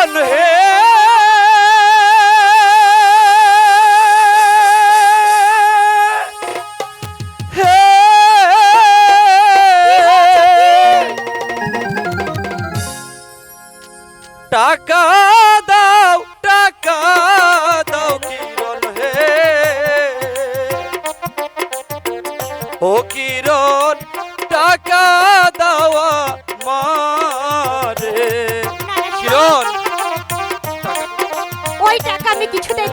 জীবন হে। টাকা দাও টাকা দাও কিরণ হে। ও কিরণ টাকা দাওয়া মারে কিরণ আমি কিছুটাই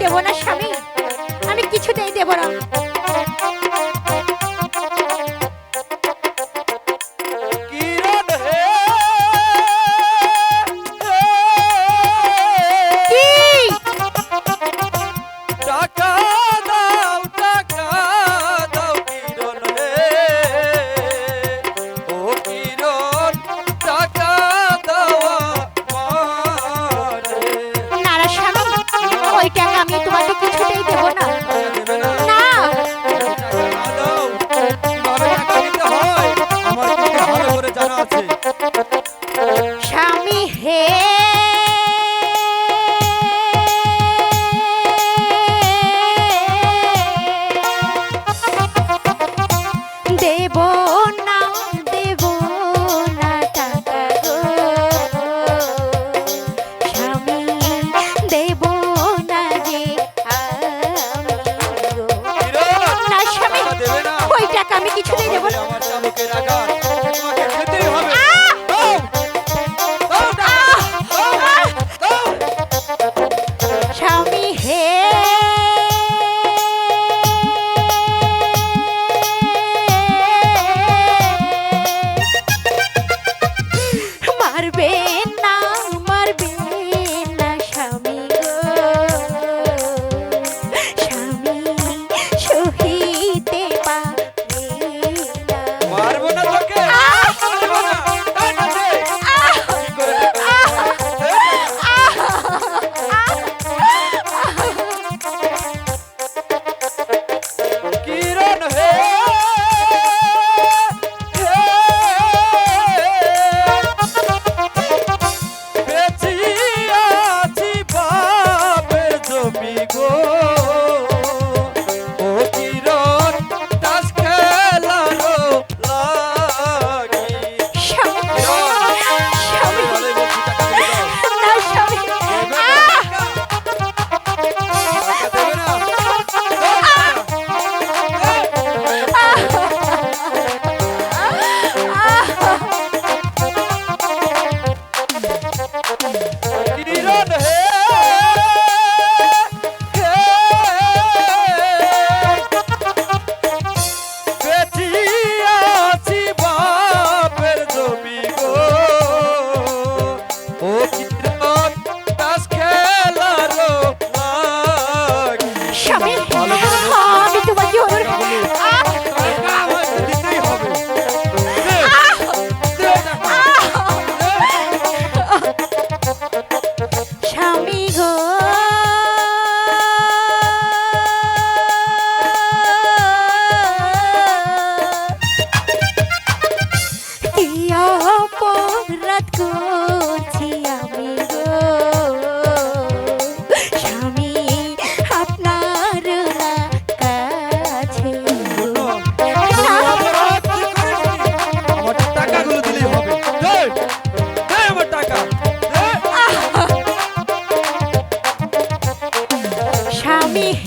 me.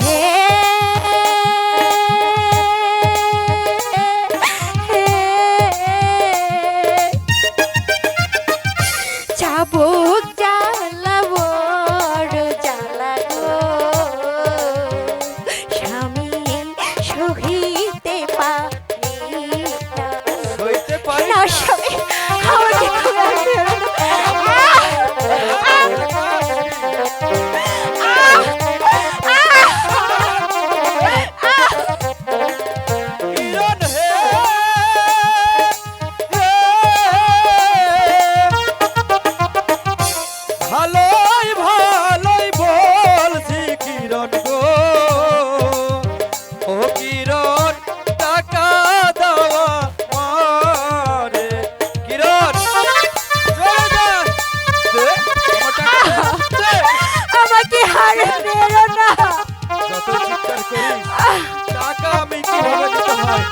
টাকা আমি কীভাবে দিতে হয়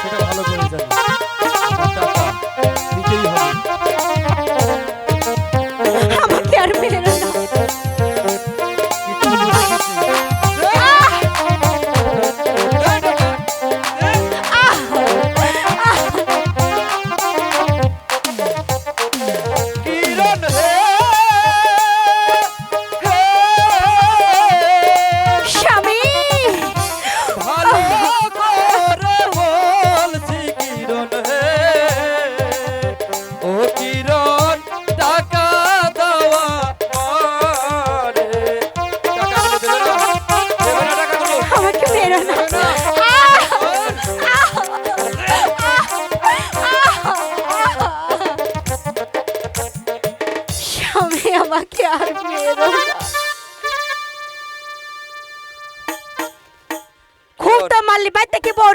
সেটা ভালো করে জানি। আমাকে আর মেরো খুব তো মারলি বাইতে কি বড়